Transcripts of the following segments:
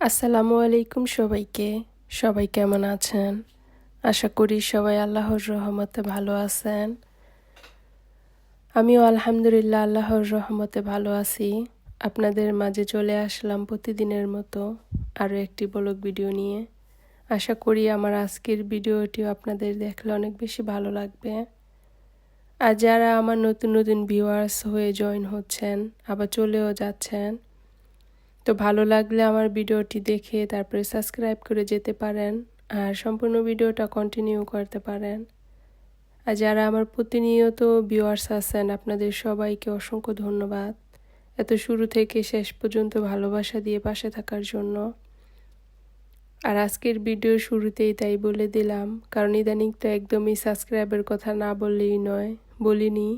আসসালামু আলাইকুম সবাইকে। সবাই কেমন আছেন? আশা করি সবাই আল্লাহর রহমতে ভালো আছেন। আমিও আলহামদুলিল্লাহ আল্লাহর রহমতে ভালো আছি। আপনাদের মাঝে চলে আসলাম প্রতিদিনের মতো আরও একটি ব্লগ ভিডিও নিয়ে। আশা করি আমার আজকের ভিডিওটিও আপনাদের দেখলে অনেক বেশি ভালো লাগবে। আর যারা আমার নতুন নতুন ভিউয়ার্স হয়ে জয়েন হচ্ছেন, আবার চলেও যাচ্ছেন তো ভালো লাগলে আমার ভিডিওটি দেখে তারপরে সাবস্ক্রাইব করে যেতে পারেন আর সম্পূর্ণ ভিডিওটা কন্টিনিউ করতে পারেন। আর যারা আমার প্রতিনিয়ত ভিউয়ার্স আছেন, আপনাদের সবাইকে অসংখ্য ধন্যবাদ। এত শুরু থেকে শেষ পর্যন্ত ভালোবাসা দিয়ে পাশে থাকার জন্য। আর আজকের ভিডিও শুরুতেই তাই বলে দিলাম, কারণ ইদানিং তো একদমই সাবস্ক্রাইবের কথা না বললেই নয়, বলিনি।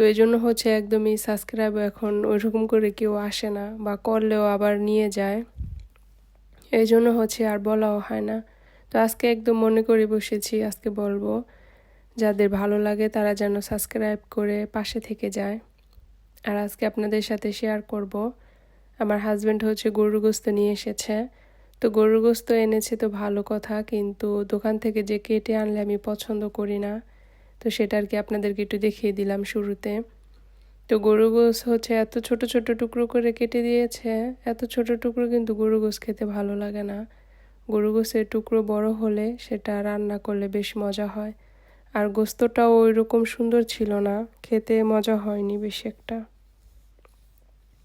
তো এই জন্য হচ্ছে একদমই সাবস্ক্রাইব এখন ওইরকম করে কেউ আসে না বা করলেও আবার নিয়ে যায়। এই জন্য হচ্ছে আর বলাও হয় না। তো আজকে একদম মনে করে বসেছি, আজকে বলব, যাদের ভালো লাগে তারা যেন সাবস্ক্রাইব করে পাশে থেকে যায়। আর আজকে আপনাদের সাথে শেয়ার করব। আমার হাজব্যান্ড হচ্ছে গরুর গোস্ত নিয়ে এসেছে। তো গরুর গোস্ত এনেছে তো ভালো কথা, কিন্তু দোকান থেকে যে কেটে আনলে আমি পছন্দ করি না। তো সেটা আর কি আপনাদেরকে একটু দেখিয়ে দিলাম শুরুতে। তো গরু গোস হচ্ছে এত ছোট ছোট টুকরো করে কেটে দিয়েছে, এত ছোট টুকরো কিন্তু গরু গোস খেতে ভালো লাগে না। গরু গোসের টুকরো বড় হলে সেটা রান্না করলে বেশ মজা হয়। আর গোস্তটাও ওই রকম সুন্দর ছিল না, খেতে মজা হয়নি বেশি একটা।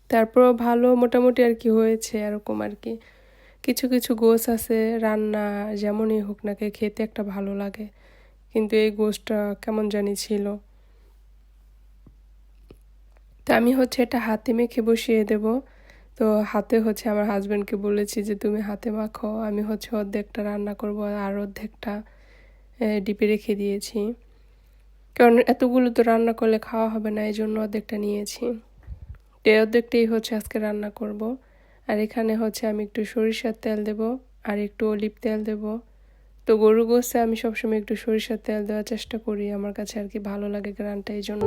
তারপরও ভালো মোটামুটি আর কি হয়েছে এরকম আর কি। কিছু কিছু গোস আছে রান্না যেমনই হোক নাকি খেতে একটা ভালো লাগে। কিন্তু এই গোসটা কেমন জানি ছিল। তো আমি হচ্ছে এটা হাতে মেখে বসিয়ে দেব। তো হাতে হচ্ছে আমার হাজব্যান্ডকে বলেছি যে, তুমি হাতে মাখো। আমি হচ্ছে অর্ধেকটা রান্না করব আর অর্ধেকটা ডিপে রেখে দিয়েছি। কারণ এতগুলো তো রান্না করলে খাওয়া হবে না এই জন্য অর্ধেকটা নিয়েছি। তো অর্ধেকটাই হচ্ছে আজকে রান্না করব। আর এখানে হচ্ছে আমি একটু সরিষার তেল দেব আর একটু অলিভ তেল দেবো। তো গরু গোসে আমি সবসময় একটু সরিষার তেল দেওয়ার চেষ্টা করি। আমার কাছে আর কি ভালো লাগে গ্রানটা এই জন্য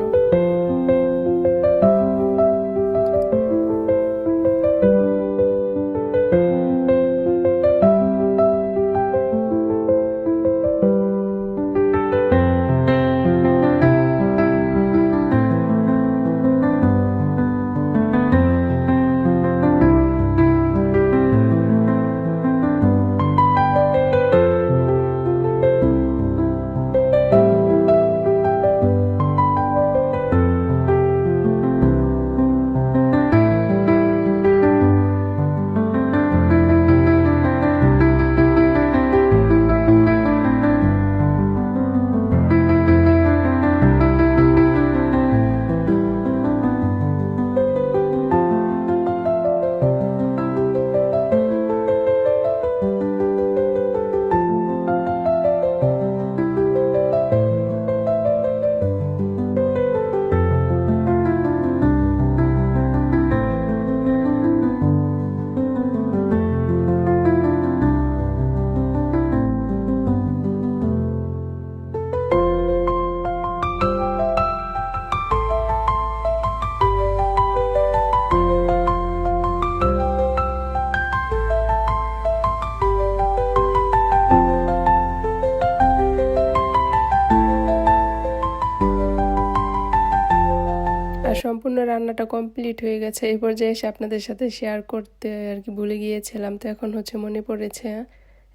সম্পূর্ণ রান্নাটা কমপ্লিট হয়ে গেছে। এই পর্যায়ে এসে আপনাদের সাথে শেয়ার করতে আর কি ভুলে গিয়েছিলাম, তো এখন হচ্ছে মনে পড়েছে।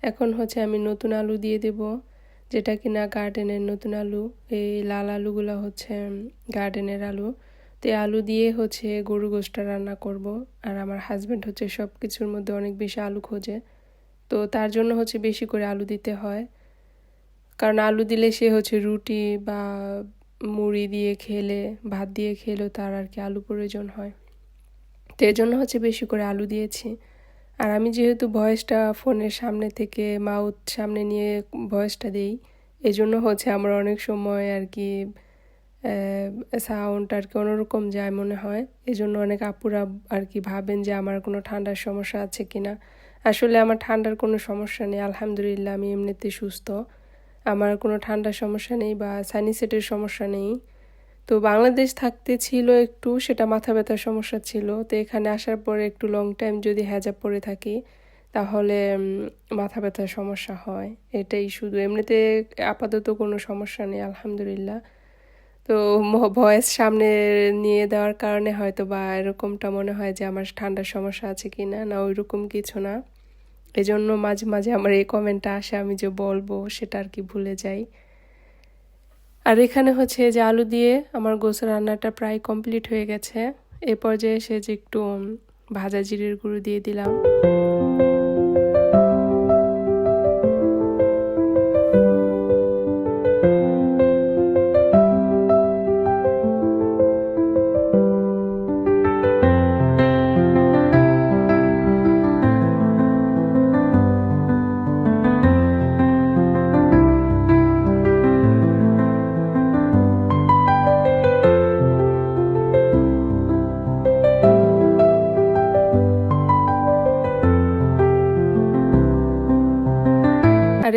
এখন হচ্ছে আমি নতুন আলু দিয়ে দেব, যেটা কি না গার্ডেনের নতুন আলু। এই লাল আলুগুলো হচ্ছে গার্ডেনের আলু। তো আলু দিয়ে হচ্ছে গরু গোষ্ঠটা রান্না করব। আর আমার হাজব্যান্ড হচ্ছে সব কিছুর মধ্যে অনেক বেশি আলু খোঁজে। তো তার জন্য হচ্ছে বেশি করে আলু দিতে হয়। কারণ আলু দিলে সে হচ্ছে রুটি বা মুড়ি দিয়ে খেলে, ভাত দিয়ে খেলেও তার আর কি আলু প্রয়োজন হয়। তো জন্য হচ্ছে বেশি করে আলু দিয়েছি। আর আমি যেহেতু ভয়েসটা ফোনের সামনে থেকে মাউথ সামনে নিয়ে ভয়েসটা দিই এই জন্য হচ্ছে আমার অনেক সময় আর কি সাউন্ড আর কি অন্যরকম যায় মনে হয়। এই জন্য অনেক আপুরা আর কি ভাবেন যে আমার কোনো ঠান্ডার সমস্যা আছে কি না আসলে আমার ঠান্ডার কোনো সমস্যা নেই, আলহামদুলিল্লাহ আমি এমনিতে সুস্থ। আমার কোনো ঠান্ডার সমস্যা নেই বা সাইনিসেটের সমস্যা নেই। তো বাংলাদেশ থাকতে ছিল একটু, সেটা মাথা ব্যথার সমস্যা ছিল। তো এখানে আসার পরে একটু লং টাইম যদি হ্যাজাব পরে থাকি, তাহলে মাথা ব্যথার সমস্যা হয়। এটাই শুধু। এমনিতে আপাতত কোনো সমস্যা নেই, আলহামদুলিল্লাহ। তো ভয়েস সামনে নিয়ে দেওয়ার কারণে হয়তো বা এরকমটা মনে হয় যে আমার ঠান্ডার সমস্যা আছে কি না না ওইরকম কিছু না। এজন্য মাঝে মাঝে আমার এই কমেন্টটা আসে, আমি যে বলব সেটা আর কি ভুলে যাই। আর এখানে হচ্ছে যে আলু দিয়ে আমার গোস রান্নাটা প্রায় কমপ্লিট হয়ে গেছে। এ পর্যায়ে এসে যে একটু ভাজা জিরের গুঁড়ো দিয়ে দিলাম।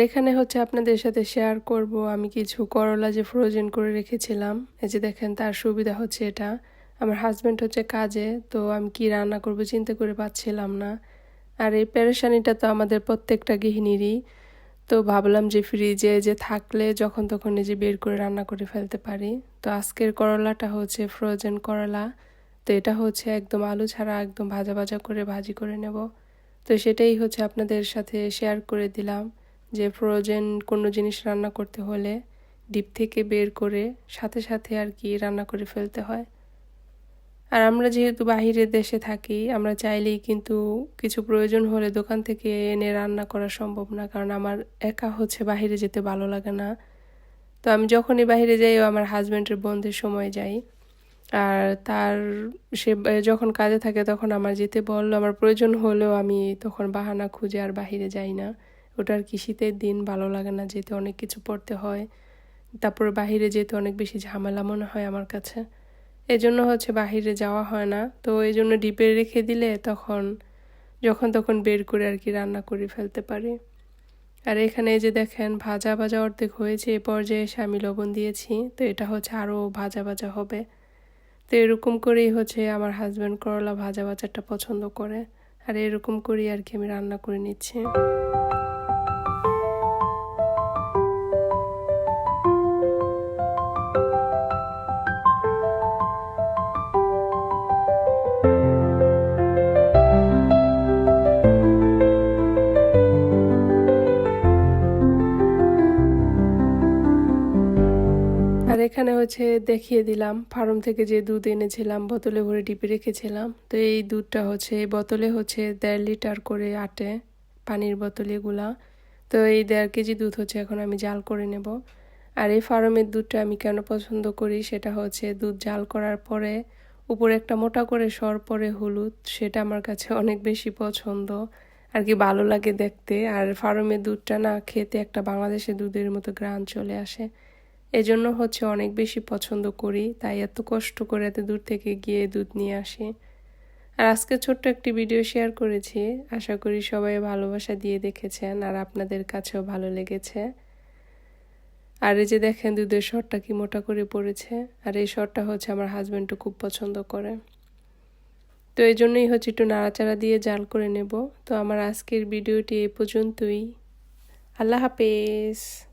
এখানে হচ্ছে আপনাদের সাথে শেয়ার করব। আমি কিছু করলা যে ফ্রোজেন করে রেখেছিলাম। এই যে দেখেন, তার সুবিধা হচ্ছে এটা। আমার হাজব্যান্ড হচ্ছে কাজে, তো আমি কি রান্না করব চিন্তা করে পাচ্ছিলাম না। আর এই প্যারেশানিটা তো আমাদের প্রত্যেকটা গৃহিণীরই। তো ভাবলাম যে ফ্রিজে যে থাকলে যখন তখন নিজে বের করে রান্না করে ফেলতে পারি। তো আজকের করলাটা হচ্ছে ফ্রোজেন করলা। তো এটা হচ্ছে একদম আলু ছাড়া একদম ভাজা ভাজা করে ভাজি করে নেব। তো সেটাই হচ্ছে আপনাদের সাথে শেয়ার করে দিলাম। যে ফ্রোজেন কোনো জিনিস রান্না করতে হলে ডিপ থেকে বের করে সাথে সাথে আর কি রান্না করে ফেলতে হয়। আর আমরা যেহেতু বাহিরের দেশে থাকি, আমরা চাইলেই কিন্তু কিছু প্রয়োজন হলে দোকান থেকে এনে রান্না করা সম্ভব না, কারণ আমার একা হচ্ছে বাহিরে যেতে ভালো লাগে না। তো আমি যখনই বাহিরে যাই, ও আমার হাজব্যান্ডের বন্ধের সময় যাই। আর তার, সে যখন কাজে থাকে তখন আমার যেতে বলল আমার প্রয়োজন হলেও আমি তখন বাহানা খুঁজে আর বাহিরে যাই না। ওটা আর কি শীতের দিন ভালো লাগে না যেতে অনেক কিছু পড়তে হয়। তারপরে বাহিরে যেতে অনেক বেশি ঝামেলা মনে হয় আমার কাছে। এজন্য হচ্ছে বাহিরে যাওয়া হয় না। তো এই জন্য ডিপে রেখে দিলে তখন, যখন তখন বের করে আর কি রান্না করে ফেলতে পারি। আর এখানে যে দেখেন, ভাজা ভাজা অর্ধেক হয়েছে, এ পর্যায়ে এসে আমি লবণ দিয়েছি। তো এটা হচ্ছে আরও ভাজা ভাজা হবে। তো এরকম করেই হচ্ছে আমার হাজব্যান্ড করলা ভাজা ভাজাটা পছন্দ করে। আর এরকম করেই আর কি আমি রান্না করে নিচ্ছি। এখানে হচ্ছে দেখিয়ে দিলাম। ফার্ম থেকে যে দুধ এনেছিলাম, বোতলে ভরে ডিপে রেখেছিলাম। তো এই দুধটা হচ্ছে বোতলে হচ্ছে দেড় লিটার করে আটে পানির বোতল এগুলা। তো এই দেড় কেজি দুধ হচ্ছে, এখন আমি জাল করে নেব। আর এই ফার্মের দুধটা আমি কেন পছন্দ করি, সেটা হচ্ছে দুধ জাল করার পরে উপরে একটা মোটা করে সর পরে হলুদ, সেটা আমার কাছে অনেক বেশি পছন্দ। আর কি ভালো লাগে দেখতে। আর ফার্মের দুধটা না খেতে একটা বাংলাদেশের দুধের মতো গ্রান চলে আসে। এজন্য হচ্ছে অনেক বেশি পছন্দ করি, তাই এত কষ্ট করে এত দূর থেকে গিয়ে দুধ নিয়ে আসি। আর আজকে ছোট্ট একটি ভিডিও শেয়ার করেছি, আশা করি সবাই ভালোবাসা দিয়ে দেখেছেন আর আপনাদের কাছেও ভালো লেগেছে। আর এই যে দেখেন দুধের শরটা কি মোটা করে পড়েছে, আর এই শরটা হচ্ছে আমার হাজব্যান্ডও খুব পছন্দ করে। তো এই জন্যই হচ্ছে একটু নাড়াচাড়া দিয়ে জাল করে নেব। তো আমার আজকের ভিডিওটি এই পর্যন্তই। আল্লাহ হাফেজ।